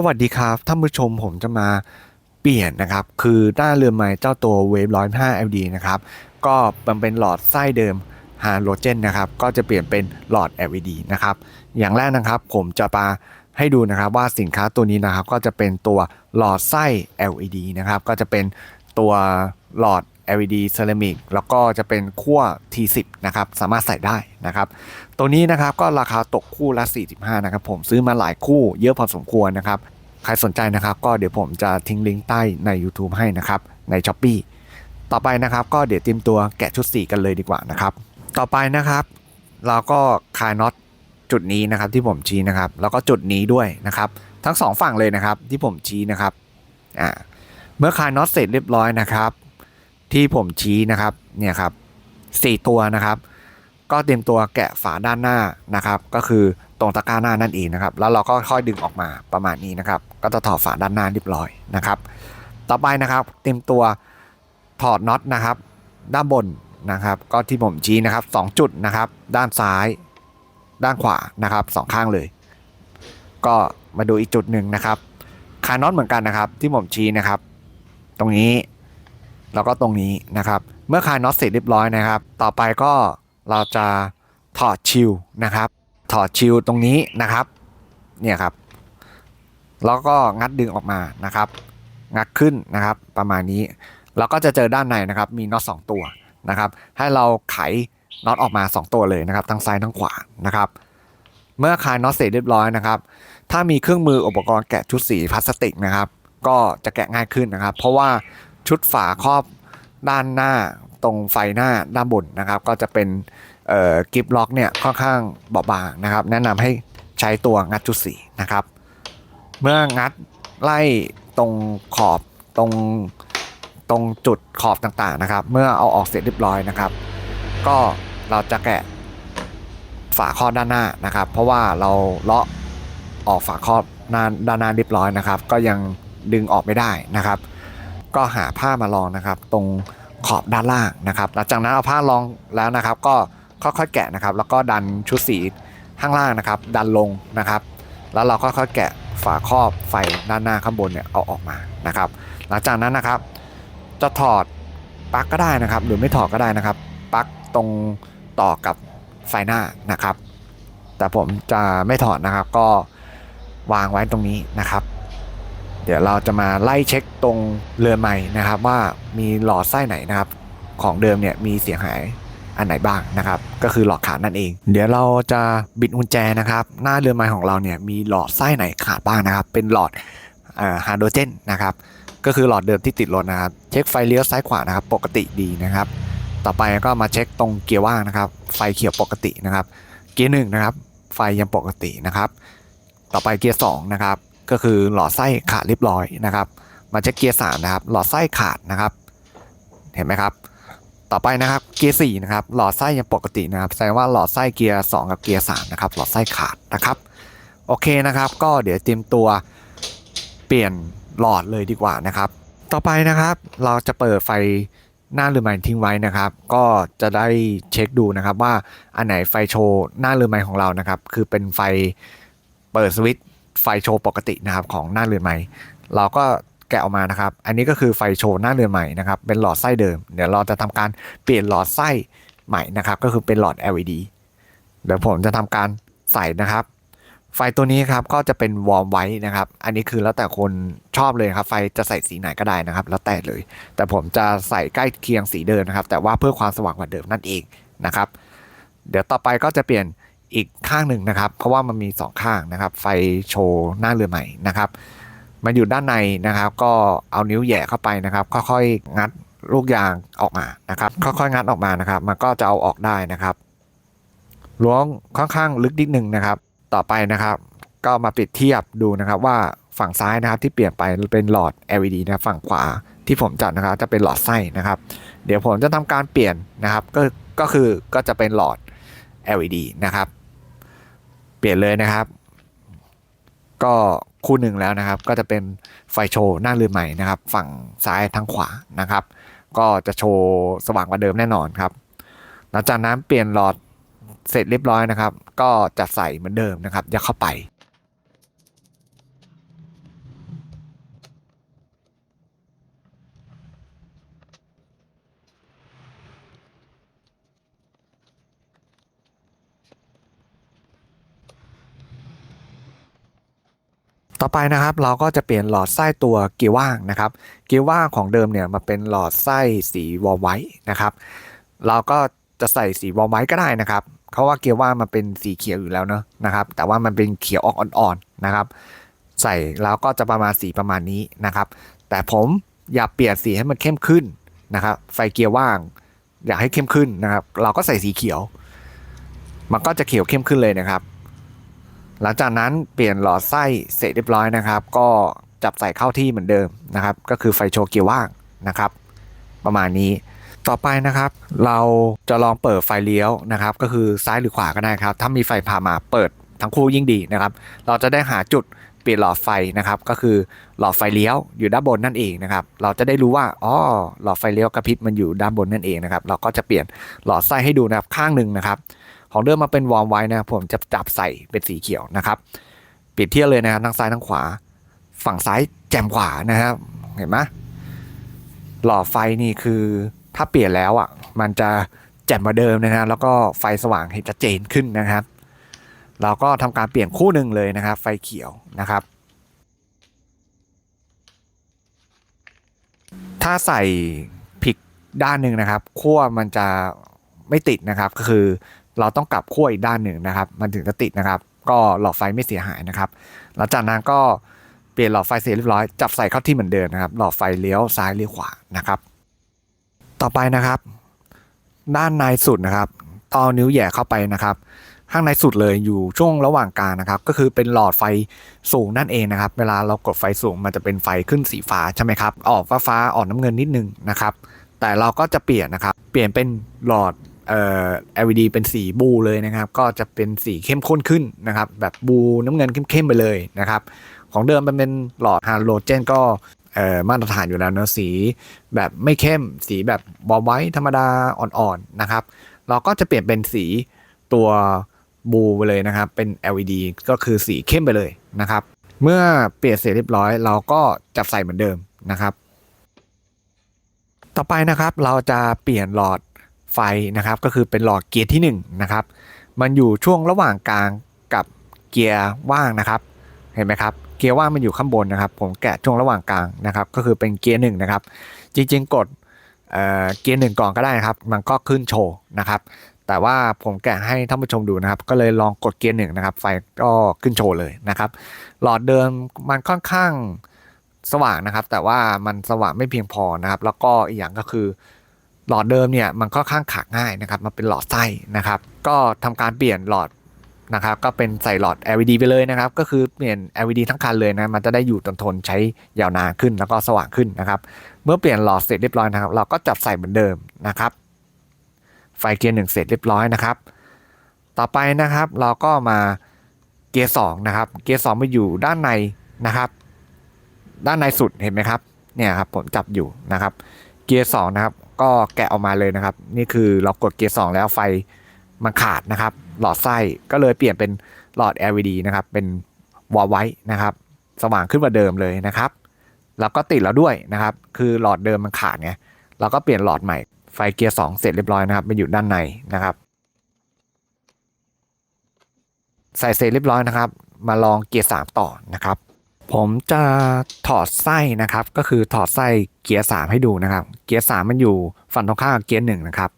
สวัสดีครับท่านผู้ชมผมจะมาเปลี่ยนนะครับ คือหน้าเรือไม้เจ้าตัวเวฟร้อยห้า LD นะครับ ก็มันเป็นหลอดไส้เดิมฮาโลเจนนะครับ ก็จะเปลี่ยนเป็นหลอด LED นะครับ อย่างแรกนะครับผมจะมาให้ดูนะครับว่าสินค้าตัวนี้นะครับ ก็จะเป็นตัวหลอดไส้ LED นะครับ ก็จะเป็นตัวหลอด LED เซรามิกแล้วก็จะเป็นขั้ว T10 นะครับ สามารถใส่ได้นะครับ ตัวนี้นะครับก็ราคาตกคู่ละ 45 นะครับ ผมซื้อมาหลายคู่เยอะพอสมควรนะครับ ใครสนใจนะครับ ก็เดี๋ยวผมจะทิ้งลิงก์ใต้ใน YouTube ให้นะครับใน s h อ p e e ต่อไปนะครับก็เดี๋ยวเตรียมตัวแกะชุดสีกันเลยดีกว่านะครับ ต่อไปนะครับ เราก็คลายน็อตจุดนี้นะครับที่ผมชี้นะครับ แล้วก็จุดนี้ด้วยนะครับ ทั้งสองฝั่งเลยนะครับที่ผมชี้นะครับอ่าเมื่อคลายน็อตเสร็จเรียบร้อยนะครับ ที่ผมชี้นะครับเนี่ยครับสี่ตัวนะครับ ก็เตรียมตัวแกะฝาด้านหน้านะครับ ก็คือตรงตะกร้าหน้านั่นเองนะครับ แล้วเราก็ค่อยดึงออกมาประมาณนี้นะครับ ก็จะถอดฝาด้านหน้าเรียบร้อยนะครับ ต่อไปนะครับ เตรียมตัวถอดน็อตนะครับ ด้านบนนะครับ ก็ที่ผมชี้นะครับสองจุดนะครับ ด้านซ้าย ด้านขวานะครับสองข้างเลย ก็มาดูอีกจุดหนึ่งนะครับคาน็อตเหมือนกันนะครับ ที่ผมชี้นะครับ ตรงนี้ แล้วก็ตรงนี้นะครับ เมื่อคลายน็อตเสร็จเรียบร้อยนะครับ ต่อไปก็เราจะถอดชิลนะครับ ถอดชิลตรงนี้นะครับ เนี่ยครับ แล้วก็งัดดึงออกมานะครับ งัดขึ้นนะครับ ประมาณนี้ แล้วก็จะเจอด้านในนะครับ มีน็อตสองตัวนะครับ ให้เราไขน็อตออกมา 2 ตัวเลยนะครับ ทั้งซ้ายทั้งขวานะครับ เมื่อคลายน็อตเสร็จเรียบร้อยนะครับ ถ้ามีเครื่องมืออุปกรณ์แกะชุดสีพลาสติกนะครับ ก็จะแกะง่ายขึ้นนะครับ เพราะว่า ชุดฝาครอบด้านหน้าตรงไฟหน้าด้านบนนะครับ ก็จะเป็นกิฟล็อกเนี่ยค่อนข้างเบาบางนะครับ แนะนำให้ใช้ตัวงัดจุดสีนะครับ เมื่องัดไล่ตรงขอบตรงตรงจุดขอบต่างๆนะครับ เมื่อเอาออกเสร็จเรียบร้อยนะครับ ก็เราจะแกะฝาครอบด้านหน้านะครับ เพราะว่าเราเลาะออกฝาครอบน้าด้านหน้าเรียบร้อยนะครับ ก็ยังดึงออกไม่ได้นะครับ ก็หาผ้ามารองนะครับ ตรงขอบด้านล่างนะครับหลังจากนั้นเอาผ้ารองแล้วนะครับ ก็ค่อยๆแกะนะครับ แล้วก็ดันชุดสีข้างล่างนะครับ ดันลงนะครับ แล้วเราก็ค่อยๆแกะฝาครอบไฟด้านหน้าข้างบนเนี่ยเอาออกมานะครับ หลังจากนั้นนะครับ จะถอดปลั๊กก็ได้นะครับ หรือไม่ถอดก็ได้นะครับปลั๊กตรงต่อกับไฟหน้านะครับ แต่ผมจะไม่ถอดนะครับก็วางไว้ตรงนี้นะครับ เดี๋ยวเราจะมาไล่เช็คตรงเรือใหม่นะครับว่ามีหลอดไส้ไหนนะครับ ของเดิมเนี่ยมีเสียหายอันไหนบ้างนะครับ ก็คือหลอดขาดนั่นเอง เดี๋ยวเราจะบิดกุญแจนะครับ หน้าเรือไม้ของเราเนี่ยมีหลอดไส้ไหนขาดบ้างนะครับ เป็นหลอดฮาโดรเจนนะครับ ก็คือหลอดเดิมที่ติดรถนะครับ เช็คไฟเลี้ยวซ้ายขวานะครับ ปกติดีนะครับ ต่อไปก็มาเช็คตรงเกียร์ว่างนะครับ ไฟเขียวปกตินะครับ เกียร์หนึ่งนะครับ ไฟยังปกตินะครับ ต่อไปเกียร์สองนะครับ ก็คือหลอดไส้ขาดเรียบร้อยนะครับ มาเช็คเกียร์สามนะครับ หลอดไส้ขาดนะครับ เห็นไหมครับ ต่อไปนะครับ เกียร์สี่นะครับ หลอดไส้ยังปกตินะครับ แสดงว่าหลอดไส้เกียร์สองกับเกียร์สามนะครับ หลอดไส้ขาดนะครับ โอเคนะครับ ก็เดี๋ยวเตรียมตัวเปลี่ยนหลอดเลยดีกว่านะครับ ต่อไปนะครับ เราจะเปิดไฟหน้าเรือไม้ทิ้งไว้นะครับ ก็จะได้เช็คดูนะครับว่าอันไหนไฟโชว์หน้าเรือไม้ของเรานะครับ คือเป็นไฟเปิดสวิตช์ ไฟโชว์ปกตินะครับของหน้าเรือนไม้เราก็แกะออกมานะครับ อันนี้ก็คือไฟโชว์หน้าเรือนใหม่นะครับ เป็นหลอดไส้เดิม เดี๋ยวเราจะทำการเปลี่ยนหลอดไส้ใหม่นะครับ ก็คือเป็นหลอด LED เดี๋ยวผมจะทำการใส่นะครับ ไฟตัวนี้ครับก็จะเป็นวอร์มไว้นะครับ อันนี้คือแล้วแต่คนชอบเลยครับ ไฟจะใส่สีไหนก็ได้นะครับ แล้วแต่เลย แต่ผมจะใส่ใกล้เคียงสีเดิมนะครับ แต่ว่าเพื่อความสว่างกว่าเดิมนั่นเองนะครับ เดี๋ยวต่อไปก็จะเปลี่ยน อีกข้างหนึ่งนะครับ เพราะว่ามันมีสองข้างนะครับ ไฟโชว์หน้าเรือใหม่นะครับมันอยู่ด้านในนะครับ ก็เอานิ้วแหย่เข้าไปนะครับ ค่อยๆงัดลูกยางออกมานะครับ ค่อยๆงัดออกมานะครับ มันก็จะเอาออกได้นะครับล้วงค่อนข้างลึกนิดนึงนะครับ ต่อไปนะครับ ก็มาเปรียบเทียบดูนะครับว่าฝั่งซ้ายนะครับที่เปลี่ยนไปเป็นหลอด LED นะฝั่งขวาที่ผมจัดนะครับ จะเป็นหลอดไส้นะครับ เดี๋ยวผมจะทำการเปลี่ยนนะครับ ก็ก็คือก็จะเป็นหลอด LED นะครับ เปลี่ยนเลยนะครับ ก็คู่หนึ่งแล้วนะครับ ก็จะเป็นไฟโชว์หน้าเรือใหม่นะครับ ฝั่งซ้ายทั้งขวานะครับ ก็จะโชว์สว่างกว่าเดิมแน่นอนครับ หลังจากนั้นเปลี่ยนหลอดเสร็จเรียบร้อยนะครับ ก็จะใส่เหมือนเดิมนะครับยัดเข้าไป ต่อไปนะครับเราก็จะเปลี่ยนหลอดไส้ตัวเกียร์ว่างนะครับ เกียร์ว่างของเดิมเนี่ยมาเป็นหลอดไส้สีวอลไวท์นะครับ เราก็จะใส่สีวอลไวท์ก็ได้นะครับเพราว่าเกียร์ว่างมันเป็นสีเขียวอยู่แล้วเนอะนะครับ แต่ว่ามันเป็นเขียวออกอ่อนๆนะครับ ใส่แล้วก็จะประมาณสีประมาณนี้นะครับ แต่ผมอยากเปลี่ยนสีให้มันเข้มขึ้นนะครับ ไฟเกียร์ว่าง อยากให้เข้มขึ้นนะครับ เราก็ใส่สีเขียว มันก็จะเขียวเข้มขึ้นเลยนะครับ หลังจากนั้นเปลี่ยนหลอดไส้เสร็จเรียบร้อยนะครับ ก็จับใส่เข้าที่เหมือนเดิมนะครับ ก็คือไฟโชว์เกียร์ว่างนะครับ ประมาณนี้ต่อไปนะครับ เราจะลองเปิดไฟเลี้ยวนะครับ ก็คือซ้ายหรือขวาก็ได้ครับ ถ้ามีไฟพามาเปิดทั้งคู่ยิ่งดีนะครับ เราจะได้หาจุดเปลี่ยนหลอดไฟนะครับ ก็คือหลอดไฟเลี้ยวอยู่ด้านบนนั่นเองนะครับ เราจะได้รู้ว่าอ๋อหลอดไฟเลี้ยวกระพริบมันอยู่ด้านบนนั่นเองนะครับ เราก็จะเปลี่ยนหลอดไส้ให้ดูนะครับข้างหนึ่งนะครับ ของเดิมมาเป็นวอร์มไว้นะครับผมจะจับใส่เป็นสีเขียวนะครับเปรียบเทียบเลยนะครับทั้งซ้ายทั้งขวา ฝั่งซ้ายแจ่มกว่านะครับ เห็นไหมหลอดไฟนี่คือถ้าเปลี่ยนแล้วอะมันจะแจ่มกว่าเดิมนะฮะแล้วก็ไฟสว่างเห็นชัดเจนขึ้นนะครับ เราก็ทำการเปลี่ยนคู่หนึ่งเลยนะครับ ไฟเขียวนะครับ ถ้าใส่ผิดด้านหนึ่งนะครับขั้วมันจะไม่ติดนะครับก็คือ เราต้องกลับขั้วอีกด้านหนึ่งนะครับ มันถึงจะติดนะครับ ก็หลอดไฟไม่เสียหายนะครับหลังจากนั้นก็เปลี่ยนหลอดไฟเสร็จเรียบร้อยจับใส่เข้าที่เหมือนเดิมนะครับ หลอดไฟเลี้ยวซ้ายเลี้ยวขวานะครับ ต่อไปนะครับ ด้านในสุดนะครับต่อนิ้วแย่เข้าไปนะครับ ข้างในสุดเลยอยู่ช่วงระหว่างกลางนะครับ ก็คือเป็นหลอดไฟสูงนั่นเองนะครับ เวลาเรากดไฟสูงมันจะเป็นไฟขึ้นสีฟ้าใช่ไหมครับ ออกฟ้าฟ้าออกน้ำเงินนิดนึงนะครับ แต่เราก็จะเปลี่ยนนะครับ เปลี่ยนเป็นหลอด เอ่อ LED เป็นสีบูเลยนะครับ ก็จะเป็นสีเข้มข้นขึ้นนะครับ แบบบูน้ำเงินเข้มๆไปเลยนะครับ ของเดิมมันเป็นหลอดฮาโลเจนก็เอ่อมาตรฐานอยู่แล้วเนอะสีแบบไม่เข้มสีแบบบอไว้ธรรมดาอ่อนๆนะครับ เราก็จะเปลี่ยนเป็นสีตัวบูไปเลยนะครับ เป็น LED ก็คือสีเข้มไปเลยนะครับ เมื่อเปลี่ยนเสร็จเรียบร้อยเราก็จับใส่เหมือนเดิมนะครับ ต่อไปนะครับเราจะเปลี่ยนหลอด ไฟนะครับ ก็คือเป็นหลอดเกียร์ที่1นะครับ มันอยู่ช่วงระหว่างกลางกับเกียร์ว่างนะครับ เห็นไหมครับ เกียร์ว่างมันอยู่ข้างบนนะครับ ผมแกะช่วงระหว่างกลางนะครับ ก็คือเป็นเกียร์หนึ่งนะครับ จริงๆ กดเเกียร์หนึ่งก่อนก็ได้นะครับ มันก็ขึ้นโชว์นะครับ แต่ว่าผมแกะให้ท่านผู้ชมดูนะครับ ก็เลยลองกดเกียร์หนึ่งนะครับ ไฟก็ขึ้นโชว์เลยนะครับ หลอดเดิมมันค่อนข้างสว่างนะครับ แต่ว่ามันสว่างไม่เพียงพอนะครับ แล้วก็อีกอย่างก็คือ หลอดเดิมเนี่ยมันค่อนข้างขาดง่ายนะครับมันเป็นหลอดไส้นะครับก็ทำการเปลี่ยนหลอดนะครับก็เป็นใส่หลอด LED ไปเลยนะครับ ก็คือเปลี่ยน LED ทั้งคันเลยนะมันจะได้อยู่ทนทนใช้ยาวนานขึ้นแล้วก็สว่างขึ้นนะครับ เมื่อเปลี่ยนหลอดเสร็จเรียบร้อยนะครับ เราก็จับใส่เหมือนเดิมนะครับ ไฟเกียร์หนึ่งเสร็จเรียบร้อยนะครับ ต่อไปนะครับเราก็มาเกียร์สองนะครับ เกียร์สองมาอยู่ด้านในนะครับ ด้านในสุดเห็นไหมครับเนี่ยครับผมจับอยู่นะครับ เกียร์สองนะครับ ก็แกะออกมาเลยนะครับ นี่คือเรากดเกียร์สองแล้วไฟมันขาดนะครับ หลอดไส้ก็เลยเปลี่ยนเป็นหลอด LED นะครับ เป็นวอลไว้นะครับ สว่างขึ้นกว่าเดิมเลยนะครับแล้วก็ติดแล้วด้วยนะครับ คือหลอดเดิมมันขาดไงเราก็เปลี่ยนหลอดใหม่ไฟเกียร์สองเสร็จเรียบร้อยนะครับมันอยู่ด้านในนะครับ ใส่เสร็จเรียบร้อยนะครับ มาลองเกียร์สามต่อนะครับ ผมจะถอดไส้นะครับ ก็คือถอดไส้เกียร์สามให้ดูนะครับ เกียร์สามมันอยู่ฝั่งตรงข้ามเกียร์หนึ่งนะครับ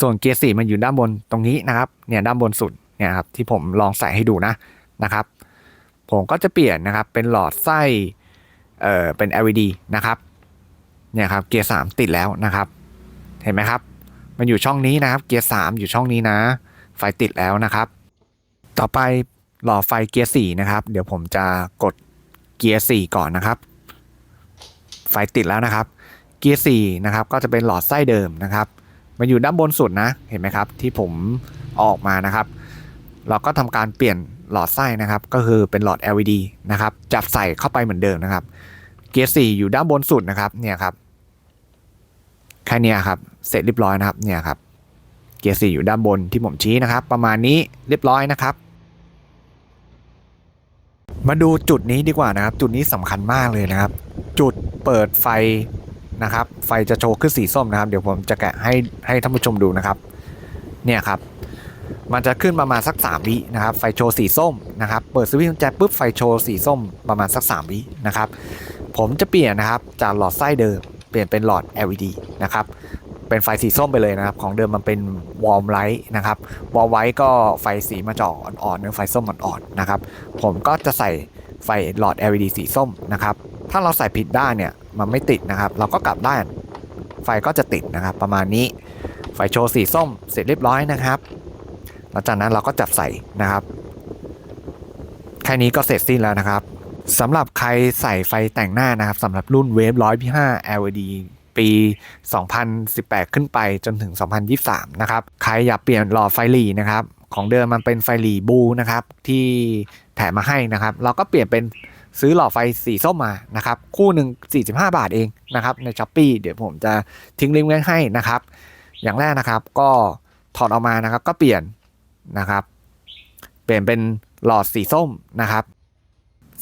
ส่วนเกียร์สี่มันอยู่ด้านบนตรงนี้นะครับ เนี่ยด้านบนสุดเนี่ยครับที่ผมลองใส่ให้ดูนะนะครับ ผมก็จะเปลี่ยนนะครับเป็นหลอดไส้เอ่อเป็น LED นะครับ เนี่ยครับเกียร์สามติดแล้วนะครับ เห็นไหมครับ มันอยู่ช่องนี้นะครับ เกียร์สามอยู่ช่องนี้นะ ไฟติดแล้วนะครับ ต่อไป หลอดไฟเกียร์สี่นะครับ เดี๋ยวผมจะกดเกียร์สี่ก่อนนะครับ ไฟติดแล้วนะครับ เกียร์สี่นะครับ ก็จะเป็นหลอดไส้เดิมนะครับ มันอยู่ด้านบนสุดนะ เห็นไหมครับ ที่ผมออกมานะครับ เราก็ทำการเปลี่ยนหลอดไส้นะครับ ก็คือเป็นหลอด LED นะครับ จับใส่เข้าไปเหมือนเดิมนะครับ เกียร์สี่อยู่ด้านบนสุดนะครับ เนี่ยครับ แค่นี้ครับ เสร็จเรียบร้อยนะครับ เนี่ยครับ เกียร์สี่อยู่ด้านบนที่ผมชี้นะครับ ประมาณนี้เรียบร้อยนะครับ มาดูจุดนี้ดีกว่านะครับ จุดนี้สำคัญมากเลยนะครับ จุดเปิดไฟนะครับ ไฟจะโชว์ขึ้นสีส้มนะครับ เดี๋ยวผมจะแกะให้ให้ท่านผู้ชมดูนะครับ เนี่ยครับ มันจะขึ้นประมาณสัก3วินะครับ ไฟโชว์สีส้มนะครับ เปิดสวิตช์กุญแจปุ๊บไฟโชว์สีส้มประมาณสัก3วินะครับ ผมจะเปลี่ยนนะครับจากหลอดไส้เดิมเปลี่ยนเป็นหลอด LED นะครับ เป็นไฟสีส้มไปเลยนะครับ ของเดิมมันเป็นวอร์มไลท์นะครับวอลไว้ก็ไฟสีมาจออ่อนๆเนื้อไฟส้มอ่อนๆนะครับ ผมก็จะใส่ไฟหลอด LED สีส้มนะครับ ถ้าเราใส่ผิดด้านเนี่ยมันไม่ติดนะครับ เราก็กลับด้าน ไฟก็จะติดนะครับ ประมาณนี้ ไฟโชว์สีส้มเสร็จเรียบร้อยนะครับ หลังจากนั้นเราก็จับใส่นะครับ แค่นี้ก็เสร็จสิ้นแล้วนะครับสำหรับใครใส่ไฟแต่งหน้านะครับสำหรับรุ่นเวฟร้อยพี่ห้า LED ปี 2018 ขึ้นไปจนถึง 2023 นะครับ ใครอยากเปลี่ยนหลอดไฟหลีนะครับ ของเดิมมันเป็นไฟหลีบูนะครับ ที่แถมมาให้นะครับ เราก็เปลี่ยนเป็นซื้อหลอดไฟสีส้มมานะครับ คู่หนึ่ง45 บาทเองนะครับ ในช้อปปีเดี๋ยวผมจะทิ้งลิงก์ไว้ให้นะครับ อย่างแรกนะครับก็ถอดออกมานะครับก็เปลี่ยนนะครับ เปลี่ยนเป็นหลอดสีส้มนะครับ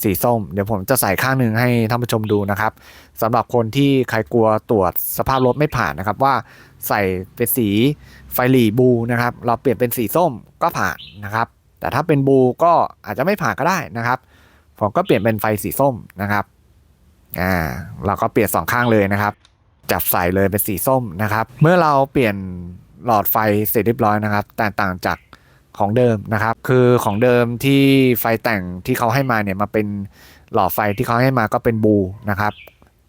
สีส้ม เดี๋ยวผมจะใส่ข้างหนึ่งให้ท่านผู้ชมดูนะครับสำหรับคนที่ใครกลัวตรวจสภาพรถไม่ผ่านนะครับว่าใส่เป็นสีไฟหลีบูนะครับ เราเปลี่ยนเป็นสีส้มก็ผ่านนะครับ แต่ถ้าเป็นบูก็อาจจะไม่ผ่านก็ได้นะครับ ผมก็เปลี่ยนเป็นไฟสีส้มนะครับอ่าเราก็เปลี่ยนสองข้างเลยนะครับ จับใส่เลยเป็นสีส้มนะครับ เมื่อเราเปลี่ยนหลอดไฟเสร็จเรียบร้อยนะครับ แตกต่างจาก ของเดิมนะครับ คือของเดิมที่ไฟแต่งที่เขาให้มาเนี่ยมาเป็นหลอดไฟที่เขาให้มาก็เป็นบูนะครับ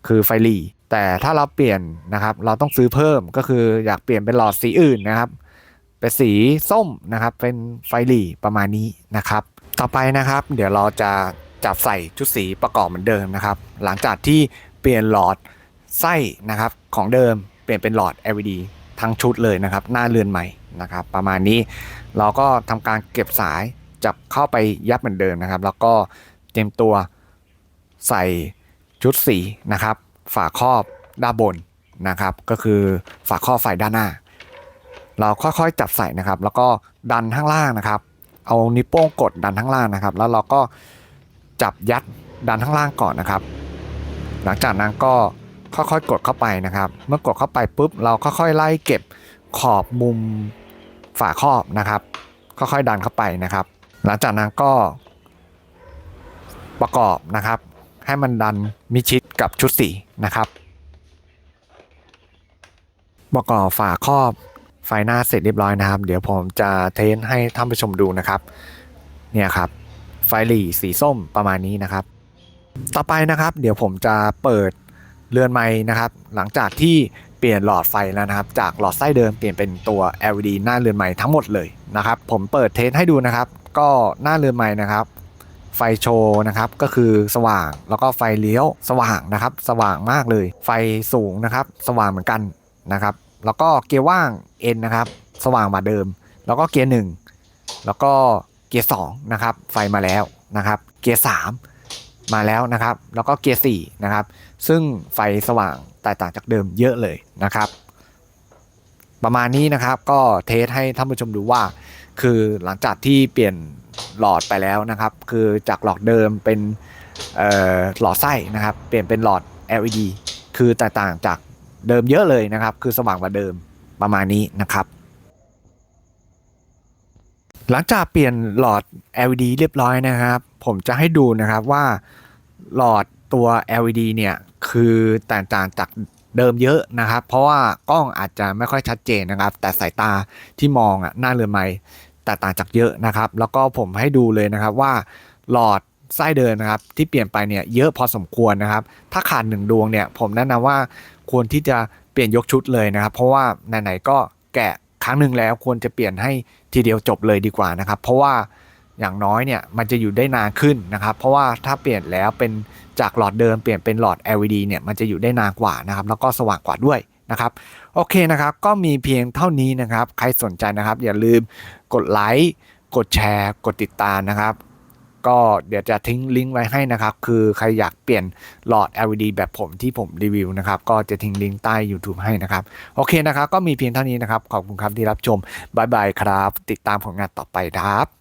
คือไฟหลีแต่ถ้าเราเปลี่ยนนะครับ เราต้องซื้อเพิ่มก็คืออยากเปลี่ยนเป็นหลอดสีอื่นนะครับ เป็นสีส้มนะครับ เป็นไฟหลีประมาณนี้นะครับ ต่อไปนะครับ เดี๋ยวเราจะจับใส่ชุดสีประกอบเหมือนเดิมนะครับ หลังจากที่เปลี่ยนหลอดไส้นะครับของเดิมเปลี่ยนเป็นหลอด LED ทั้งชุดเลยนะครับ หน้าเรือนใหม่นะครับ ประมาณนี้ เราก็ทำการเก็บสายจับเข้าไปยัดเหมือนเดิมนะครับ แล้วก็เตรียมตัวใส่ชุดสีนะครับ ฝาครอบด้านบนนะครับ ก็คือฝาครอบไฟด้านหน้า เราค่อยๆจับใส่นะครับ แล้วก็ดันข้างล่างนะครับ เอานิ้วโป้งกดดันข้างล่างนะครับ แล้วเราก็จับยัดดันข้างล่างก่อนนะครับ หลังจากนั้นก็ค่อยๆกดเข้าไปนะครับ เมื่อกดเข้าไปปุ๊บเราค่อยๆไล่เก็บขอบมุม ฝาครอบนะครับค่อยๆดันเข้าไปนะครับ หลังจากนั้นก็ประกอบนะครับ ให้มันดันมิชิดกับชุดสีนะครับ ประกอบฝาครอบไฟหน้าเสร็จเรียบร้อยนะครับ เดี๋ยวผมจะเทสให้ท่านผู้ชมดูนะครับเนี่ยครับ ไฟหลีสีส้มประมาณนี้นะครับ ต่อไปนะครับ เดี๋ยวผมจะเปิดเรือนไม้นะครับ หลังจากที่ เปลี่ยนหลอดไฟแล้วนะครับ จากหลอดไส้เดิมเปลี่ยนเป็นตัว LED หน้าเรือนไม้ทั้งหมดเลยนะครับ ผมเปิดเทสให้ดูนะครับ ก็หน้าเรือนไม้นะครับ ไฟโชว์นะครับก็คือสว่างแล้วก็ไฟเลี้ยวสว่างนะครับ สว่างมากเลย ไฟสูงนะครับ สว่างเหมือนกันนะครับ แล้วก็เกียร์ว่าง N นะครับ สว่างกว่าเดิม แล้วก็เกียร์หนึ่งแล้วก็เกียร์สองนะครับ ไฟมาแล้วนะครับ เกียร์สามมาแล้วนะครับ แล้วก็เกียร์สี่นะครับ ซึ่งไฟสว่าง แตกต่างจากเดิมเยอะเลยนะครับ ประมาณนี้นะครับก็เทสให้ท่านผู้ชมดูว่า คือหลังจากที่เปลี่ยนหลอดไปแล้วนะครับ คือจากหลอดเดิมเป็นหลอดไส้นะครับ เปลี่ยนเป็นหลอด LED คือแตกต่างจากเดิมเยอะเลยนะครับ คือสว่างกว่าเดิมประมาณนี้นะครับ หลังจากเปลี่ยนหลอด LED เรียบร้อยนะครับ ผมจะให้ดูนะครับว่าหลอดตัว LED เนี่ย คือแตกต่างจากเดิมเยอะนะครับ เพราะว่ากล้องอาจจะไม่ค่อยชัดเจนนะครับ แต่สายตาที่มองอะหน้าเรือไม้แตกต่างจากเยอะนะครับ แล้วก็ผมให้ดูเลยนะครับว่าหลอดไส้เดินนะครับ ที่เปลี่ยนไปเนี่ยเยอะพอสมควรนะครับ ถ้าขาดหนึ่งดวงเนี่ย ผมแนะนำว่าควรที่จะเปลี่ยนยกชุดเลยนะครับ เพราะว่าไหนๆก็แกะครั้งหนึ่งแล้วควรจะเปลี่ยนให้ทีเดียวจบเลยดีกว่านะครับ เพราะว่า อย่างน้อยเนี่ยมันจะอยู่ได้นานขึ้นนะครับ เพราะว่าถ้าเปลี่ยนแล้วเป็นจากหลอดเดิมเปลี่ยนเป็นหลอด LED เนี่ยมันจะอยู่ได้นานกว่านะครับ แล้วก็สว่างกว่าด้วยนะครับโอเคนะครับ ก็มีเพียงเท่านี้นะครับ ใครสนใจนะครับ อย่าลืมกดไลค์กดแชร์ กดติดตามนะครับ ก็เดี๋ยวจะทิ้งลิงก์ไว้ให้นะครับ คือใครอยากเปลี่ยนหลอด LED แบบผมที่ผมรีวิวนะครับ ก็จะทิ้งลิงก์ใต้ YouTube ให้นะครับ โอเคนะครับ ก็มีเพียงเท่านี้นะครับ ขอบคุณครับที่รับชมบายบายครับ ติดตามผลงานต่อไปครับ